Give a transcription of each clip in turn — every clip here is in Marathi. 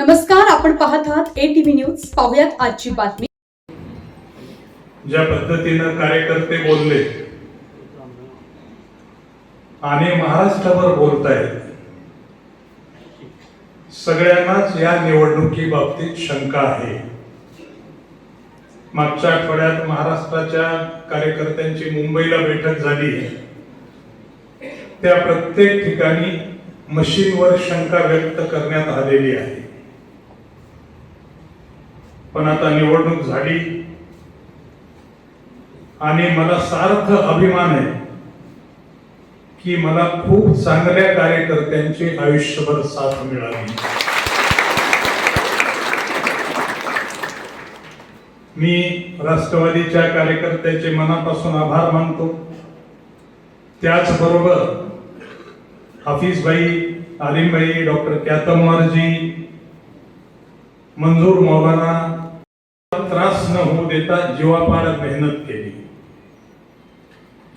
नमस्कार आपण पाहत आहात ए टीव्ही न्यूज पाहुयात आजची बातमी. ज्या पद्धतीनं कार्यकर्ते बोलले आणि महाराष्ट्रावर बोलतायत सगळ्यांनाच या निवडणुकी बाबतीत शंका आहे. मागच्या आठवड्यात महाराष्ट्राच्या कार्यकर्त्यांची मुंबईला बैठक झाली. त्या प्रत्येक ठिकाणी मशीनवर शंका व्यक्त करण्यात आलेली आहे. पण आता निवडणूक झाली. आणि मला सार्थ अभिमान आहे की मला खूप चांगल्या कार्यकर्त्यांची आयुष्यभर साथ मिळाली. मी राष्ट्रवादीच्या कार्यकर्त्याचे मनापासून आभार मानतो. त्याचबरोबर हाफिजबाई आलिमबाई डॉक्टर क्यातमवारजी मंजूर मौलाना त्रास न होऊ देता जीवापाड मेहनत केली.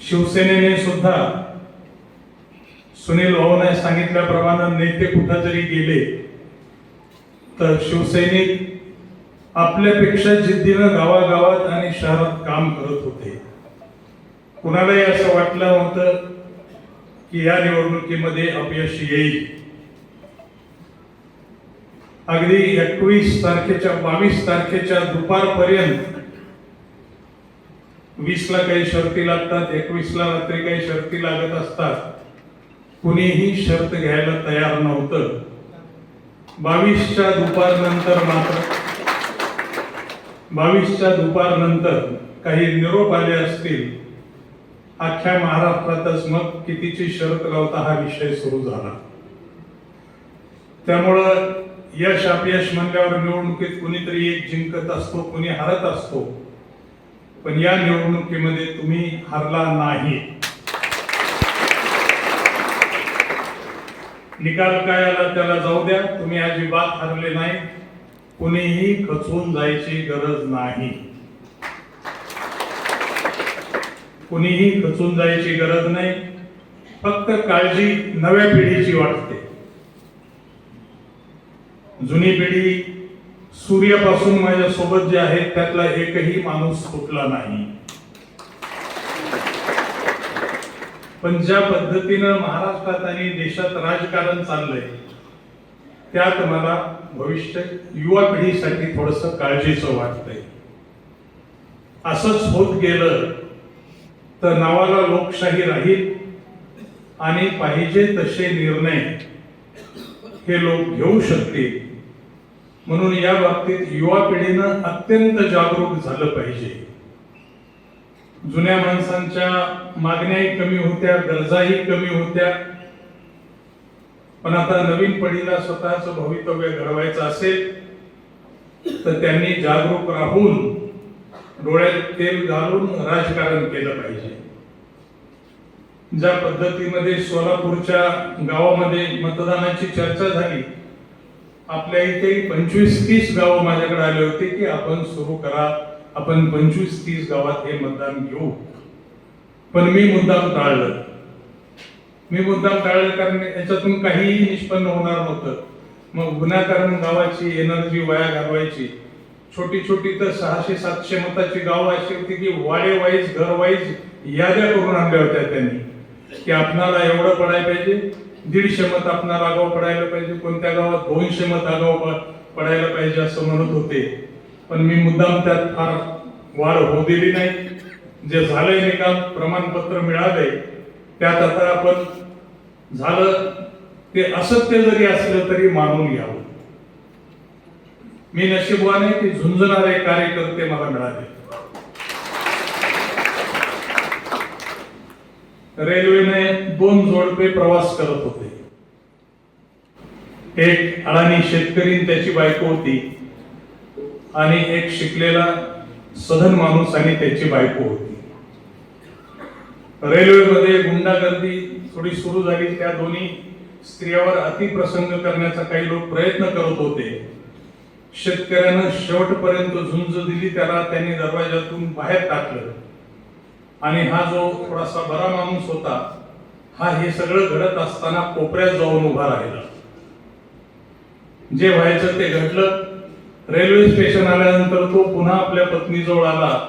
शिवसेनेने सुद्धा सुनील भाऊने सांगितल्याप्रमाणे नेते कुठं जरी गेले. तर शिवसैनिक आपल्यापेक्षा जिद्दीनं गावागावात आणि शहरात काम करत होते. कुणालाही असं वाटलं नव्हतं की या निवडणुकीमध्ये अपयश येईल. अगदी एकवीस तारखेच्या बावीस तारखेच्या दुपारपर्यंत वीसला काही शर्ती लागतात एकवीसला रात्री काही शर्ती लागत असतात. कुणीही शर्त घ्यायला तयार नव्हतं. बावीसच्या दुपारनंतर मात्र बावीसच्या दुपारनंतर काही निरोप आले असतील अख्ख्या महाराष्ट्रातच मग कितीची शर्त लावता हा विषय सुरू झाला. त्यामुळं यश अपयश म्हणल्यावर निवडणुकीत कुणीतरी एक जिंकत असतो कुणी हरत असतो. पण या निवडणुकीमध्ये तुम्ही हरला नाही. निकाल काय आला त्याला जाऊ द्या तुम्ही अजिबात हरले नाही. कुणीही खचून जायची गरज नाही. कुणीही खचून जायची गरज नाही. फक्त काळजी नव्या पिढीची वाटते. जुनी पिढी सूर्यापासून माझ्या सोबत जे आहेत त्यातला एकही माणूस फुटला नाही. पण ज्या पद्धतीनं महाराष्ट्रात आणि देशात राजकारण चाललंय त्यात मला भविष्य युवा पिढीसाठी थोडस काळजीचं वाटतंय. असंच होत गेलं तर नावाला लोकशाही राहील आणि पाहिजे तसे निर्णय हे लोक घेऊ शकतील. म्हणून या बाबतीत युवा पिढीनं अत्यंत जागरूक झालं पाहिजे. जुन्या माणसांच्या मागण्याही कमी होत्या गरजाही कमी होत्या. पण आता नवीन पिढीला स्वतःच भवितव्य घडवायचं असेल तर त्यांनी जागरूक राहून डोळ्यात तेल घालून राजकारण केलं पाहिजे. ज्या पद्धतीमध्ये सोलापूरच्या गावामध्ये मतदानाची चर्चा झाली आपल्या इथे पंचवीस तीस गावं माझ्याकडे आले होते की आपण सुरू करा आपण पंचवीस तीस गावात हे मतदान घेऊ. पण मी मुद्दाम टाळलं. मी मुद्दाम टाळलं कारण याच्यातून काहीही निष्पन्न होणार नव्हतं. मग गुन्हाकरण गावाची एनर्जी वाया घालवायची. छोटी छोटी तर सहाशे सातशे मताची गाव अशी होती की वाडे वाईज घर वाईज याद्या करून आणल्या होत्या त्यांनी. की आपणाला एवढं पडायला पाहिजे? दीडशे मत आपणाला आगाव पडायला पाहिजे कोणत्या गावात दोनशे मत आगाव पडायला पाहिजे असं म्हणत होते. पण मी मुद्दाम त्यात फार वाढ होऊ दिली नाही. जे झालंय निकाल प्रमाणपत्र मिळाले त्यात आता आपण झालं ते असत्य जरी असलं तरी मानून घ्यावं. मी नशिबवाने की झुंजणारे कार्यकर्ते मला मिळाले. रेल्वेने दोन जोडपे प्रवास करत होते. एक अडाणी शेतकरी त्याची बायको होती. आणि एक शिकलेला सधन माणूस आणि त्याची बायको होती. रेल्वेमध्ये गुंडागर्दी थोडी सुरू झाली. त्या दोन्ही स्त्रियावर अतिप्रसंग करण्याचा काही लोक प्रयत्न करत होते. शेतकऱ्यानं शेवटपर्यंत झुंज दिली. त्याला त्यांनी दरवाजातून बाहेर टाकलं. आणि हा जो थोडासा बरा माणूस होता हा हे सगळं घडत असताना कोपऱ्यात जाऊन उभा राहिला. जे व्हायचं ते घडलं. रेल्वे स्टेशन आल्यानंतर तो पुन्हा आपल्या पत्नीजवळ आला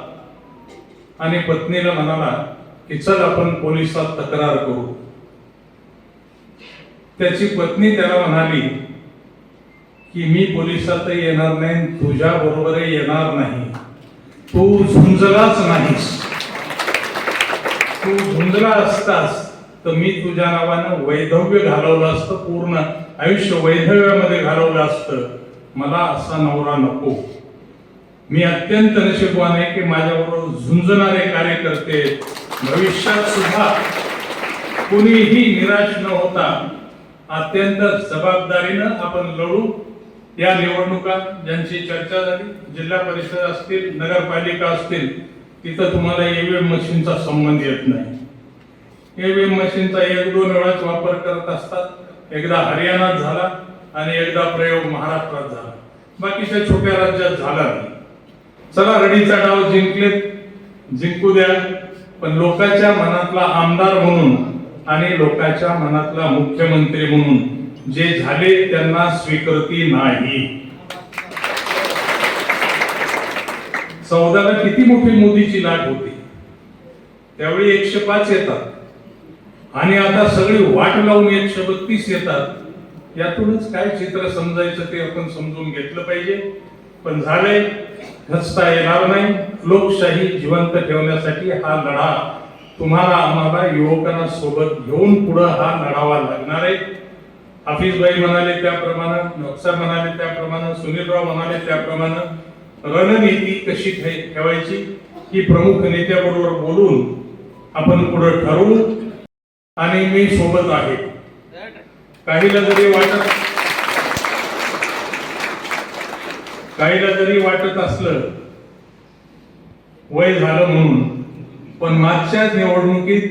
आणि पत्नीला म्हणाला की चल आपण पोलिसात तक्रार करू. त्याची पत्नी त्याला म्हणाली की मी पोलिसातही येणार नाही तुझ्या बरोबरही येणार नाही. तू झुंजलाच नाहीस. तू झुंजला असतास तर मी तुझ्या नावानं वैधव्य घालवलं असतं पूर्ण आयुष्य वैधव्यामध्ये घालवलं असतं. मला असा नवरा नको. मी अत्यंत नशीबवान आहे की माझ्याबरोबर झुंजणारे कार्यकर्ते भविष्यात सुद्धा कुणीही निराश न होता अत्यंत जबाबदारीनं आपण लढू. या निवडणुका ज्यांची चर्चा झाली जिल्हा परिषद असतील नगरपालिका असतील तिथं तुम्हाला ईव्हीएम मशीनचा संबंध येत नाही. ईव्हीएम मशीनचा एक दोन वेळाच वापर करत असतात. एकदा हरियाणात झाला आणि एकदा प्रयोग महाराष्ट्रात झाला. बाकीच्या छोट्या राज्यात झाला नाही. चला रडीचा डाव जिंकलेत जिंकू द्या. पण लोकांच्या मनातला आमदार म्हणून आणि लोकांच्या मनातला मुख्यमंत्री म्हणून जे झाले त्यांना स्वीकृती नाही. चौदाला किती मोठी मोदीची लाट होती. त्यावेळी एकशे पाच येतात. आणि आता सगळी वाट लावून एकशे बत्तीस येतात. यातूनच काय चित्र समजायचं ते आपण समजून घेतलं पाहिजे. पण झालंय खचता येणार नाही. लोकशाही जिवंत ठेवण्यासाठी हा लढा तुम्हाला आम्हाला युवकांना सोबत घेऊन पुढे हा लढावा लागणार आहे. हाफिजभाई म्हणाले त्याप्रमाणे नक्सा म्हणाले त्याप्रमाणे सुनीलराव म्हणाले त्याप्रमाणे रणनीती कशी ठेवायची ही प्रमुख नेत्याबरोबर बोलून आपण पुढे ठरवू. आणि मी सोबत आहे. काहीला जरी वाटत काहीला जरी वाटत असलं वय झालं म्हणून पण मागच्या निवडणुकीत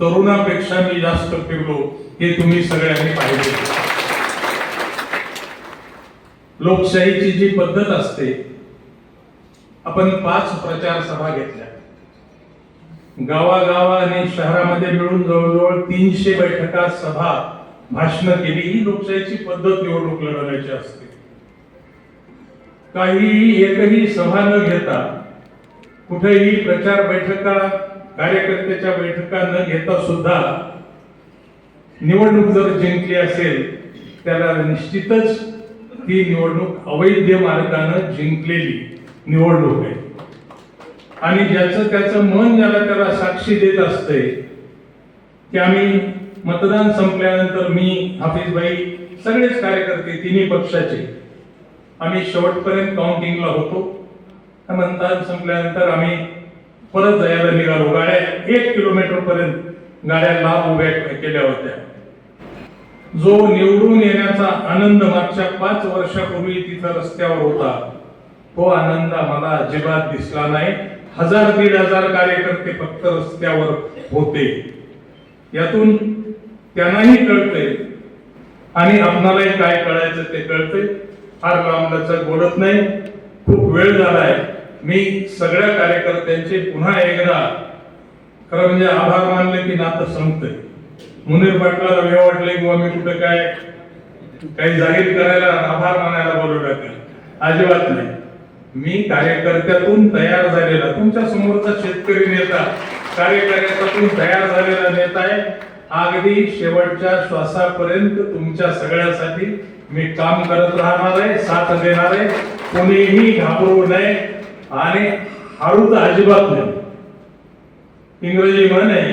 तरुणापेक्षा मी जास्त फिरलो हे तुम्ही सगळ्यांनी पाहिले. लोकशाहीची जी पद्धत असते आपण पाच प्रचार सभा घेतल्या. गावागावा आणि शहरामध्ये मिळून जवळजवळ तीनशे बैठका सभा भाषण केली. ही लोकशाहीची पद्धत निवडणूक लढवण्याची असते. काही एकही सभा न घेता कुठेही प्रचार बैठका कार्यकर्त्याच्या बैठका न घेता सुद्धा निवडणूक जर जिंकली असेल त्याला निश्चितच ती निवडणूक अवैध मार्गानं जिंकलेली निवडणूक आहे. आणि ज्याचं त्याचं मन ज्याला त्याला साक्षी देत असते की आम्ही मतदान संपल्यानंतर मी हाफिजबाई सगळेच कार्यकर्ते तिन्ही पक्षाचे आम्ही शेवटपर्यंत काउंटिंगला होतो. मतदान संपल्यानंतर आम्ही परत जायला निघालो. गाड्या एक किलोमीटर पर्यंत गाड्या लांब उभ्या केल्या होत्या. जो निवडून येण्याचा आनंद मागच्या पाच वर्षापूर्वी तिथं रस्त्यावर होता तो आनंद आम्हाला अजिबात दिसला नाही. हजार दीड हजार कार्यकर्ते फक्त रस्त्यावर होते. यातून त्यांनाही कळतंय. आणि आपणालाही काय कळायचं ते कळतंय. फार लांबलचक बोलत नाही. खूप वेळ झालाय. मी सगळ्या कार्यकर्त्यांचे पुन्हा एकदा खरं म्हणजे आभार मानले की नातं संपतंय. मुनीर पाटलाला वेळ वाटले किंवा मी कुठं काय काही जाहीर करायला आभार मानायला बोलवलं का अजिबात नाही. मी कार्यकर्त्यातून तयार झालेला तुमच्या समोरचा शेतकरी नेता कार्यकर्त्यातून तयार झालेला नेता आहे. अगदी शेवटच्या श्वासापर्यंत तुमच्या सगळ्यासाठी मी काम करत राहणार आहे साथ देणार आहे. कोणीही घाबरू नये आणि हारू तर अजिबात नाही. इंग्रजी म्हण आहे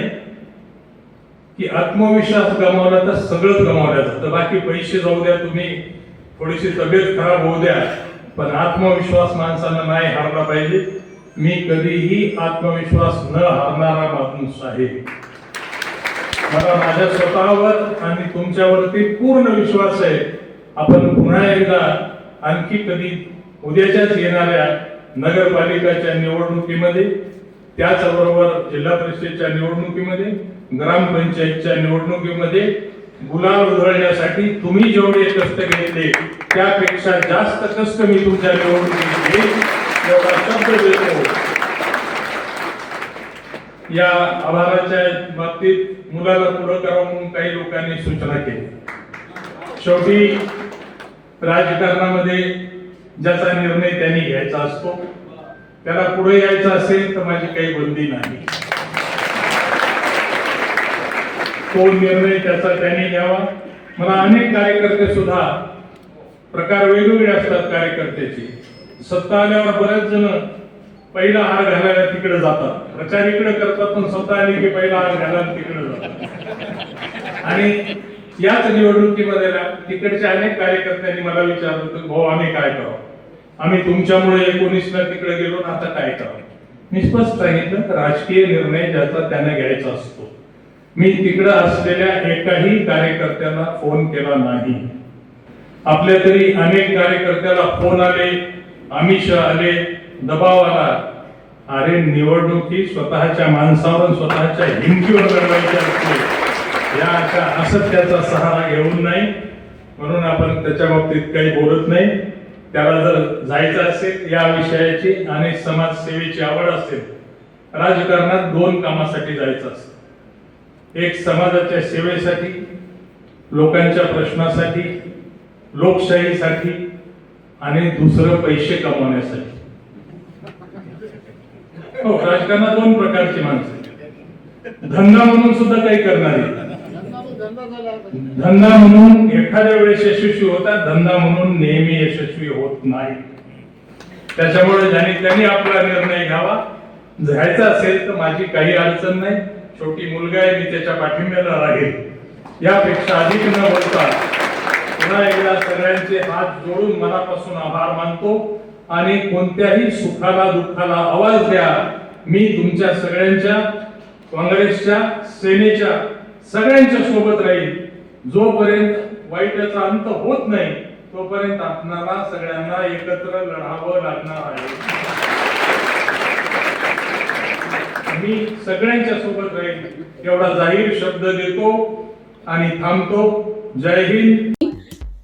की आत्मविश्वास गमावला तर सगळंच गमावलं जातं. बाकी पैसे जाऊ द्या तुम्ही थोडीशी तब्येत खराब होऊ द्या. पण आत्मविश्वास माणसानं नाही हारला पाहिजे. मी कधीही आत्मविश्वास न हारणारा माणूस आहे. मला माझ्या स्वतःवर आणि तुमच्यावरती पूर्ण विश्वास आहे. आपण पुन्हा एकदा आणखी कधी उद्याच्याच येणाऱ्या नगरपालिकाच्या निवडणुकीमध्ये त्याचबरोबर जिल्हा परिषदेच्या निवडणुकीमध्ये ग्रामपंचायतच्या निवडणुकीमध्ये गुलाल उधळण्यासाठी तुम्ही जेवढे कष्ट घेतले त्यापेक्षा जास्त कष्ट मी तुमच्या निवडणुकीत घेईन. एवढा शब्द देतो. या आभाराच्या बाबतीत मुलाला पुढं करावं म्हणून काही लोकांनी सूचना केली. शेवटी राजकारणामध्ये ज्याचा निर्णय त्यांनी घ्यायचा असतो त्याला पुढे यायचं असेल तर माझी काही बंदी नाही. तो निर्णय त्याचा त्याने घ्यावा? मला अनेक कार्यकर्ते सुद्धा प्रकार वेगवेगळे असतात कार्यकर्त्याचे. सत्ता आल्यावर बरेच जण पहिला हार घालायला तिकडे जातात. प्रचार इकडे करतात पण सत्ता आली की पहिला हार घालायला तिकडे जातात. आणि याच निवडणुकीमध्ये तिकडच्या अनेक कार्यकर्त्यांनी मला विचारलं होतं भाऊ आम्ही काय करावं? आम्ही तुमच्यामुळे एकोणीसला तिकडे गेलो ना आता काय करावं? मी स्पष्ट सांगितलं राजकीय निर्णय ज्याचा त्याने घ्यायचा असतो. मी तिकडं असलेल्या एकाही कार्यकर्त्याला फोन केला नाही. आपल्या तरी अनेक कार्यकर्त्याला फोन आले आमिष आले दबाव आला. अरे निवडणुकी स्वतःच्या माणसावर स्वतःच्या हिमकीवर लढवायची असते. या अशा असत्याचा सहारा घेऊन नाही. म्हणून आपण त्याच्या बाबतीत काही बोलत नाही. त्याला जर जायचं असेल या विषयाची आणि समाजसेवेची आवड असेल राजकारणात दोन कामासाठी जायचं असतं. एक समाजाच्या सेवेसाठी लोकांच्या प्रश्नासाठी लोकशाहीसाठी आणि दुसरं पैसे कमवण्यासाठी. हो राजकारणात दोन प्रकारची माणसं धंदा म्हणून सुद्धा काही करणारी. धंदा म्हणून एखाद्या वेळेस यशस्वी होतात धंदा म्हणून नेहमी यशस्वी होत नाही. त्याच्यामुळे ज्यांनी त्यांनी आपला निर्णय घ्यावा. जायचा असेल तर माझी काही अडचण नाही. छोटी मुलगा आहे मी त्याच्या पाठिंब्याला राहील यापेक्षा अधिक न बोलता पुन्हा एकदा सगळ्यांचे हात जोडून मनापासून आभार मानतो आणि कोणत्याही सुखाला दुःखाला आवाज द्या. मी तुमच्या सगळ्यांच्या काँग्रेसच्या सेनेच्या सगळ्यांच्या सोबत राहील. जोपर्यंत वाईटाचा अंत होत नाही तोपर्यंत आपणाला सगळ्यांना एकत्र लढावं लागणार आहे. मी सगळ्यांच्या सोबत राहील एवढा जाहीर शब्द देतो आणि थांबतो. जय हिंद.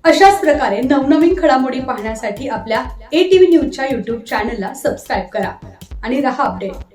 अशाच प्रकारे नवनवीन घडामोडी पाहण्यासाठी आपल्या ए टी व्ही न्यूजच्या युट्यूब चॅनलला सबस्क्राईब करा आणि रहा अपडेट